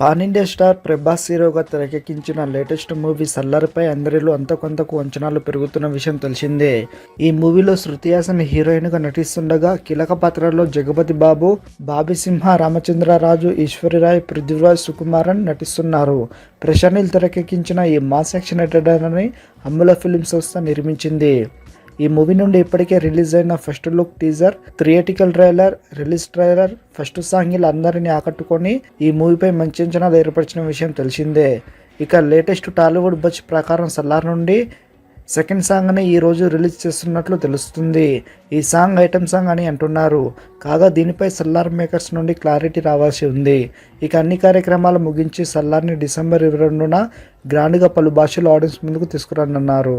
Pan India star Prabhas హీరోగా తెరకెక్కించిన latest movie సల్లార్పై అందరిలో అంత కొంతకు అంచనాలు పెరుగుతున్న విషయం తెలిసిందే. ఈ మూవీలో శృతి హాసన్ హీరోయిన్గా నటిస్తుండగా కీలక పాత్రలో జగపతి బాబు బాబీ సింహ రామచంద్రరాజు ఈశ్వరిరాయ్ పృథ్వీరాజ్ సుకుమారన్ నటిస్తున్నారు. ప్రశాంత్ తెరకెక్కించిన ఈ మాస్ యాక్షన్ అని అమ్ముల ఫిలిం సంస్థ నిర్మించింది. ఈ మూవీ నుండి ఇప్పటికే రిలీజ్ అయిన first look teaser theatrical trailer release trailer first song ఇలా అందరినీ ఆకట్టుకొని ఈ మూవీపై మంచి అంచనాలు ఏర్పరిచిన విషయం తెలిసిందే. ఇక లేటెస్ట్ టాలీవుడ్ బచ్ ప్రకారం సల్లార్ నుండి సెకండ్ సాంగ్ని ఈ రోజు రిలీజ్ చేస్తున్నట్లు తెలుస్తుంది. ఈ సాంగ్ ఐటమ్ సాంగ్ అని అంటున్నారు. కాగా దీనిపై సల్లార్ మేకర్స్ నుండి క్లారిటీ రావాల్సి ఉంది. ఇక అన్ని కార్యక్రమాలు ముగించి సల్లార్ని డిసెంబర్ ఇరవై రెండున గ్రాండ్గా పలు భాషలు ఆడియన్స్ ముందుకు తీసుకురానున్నారు.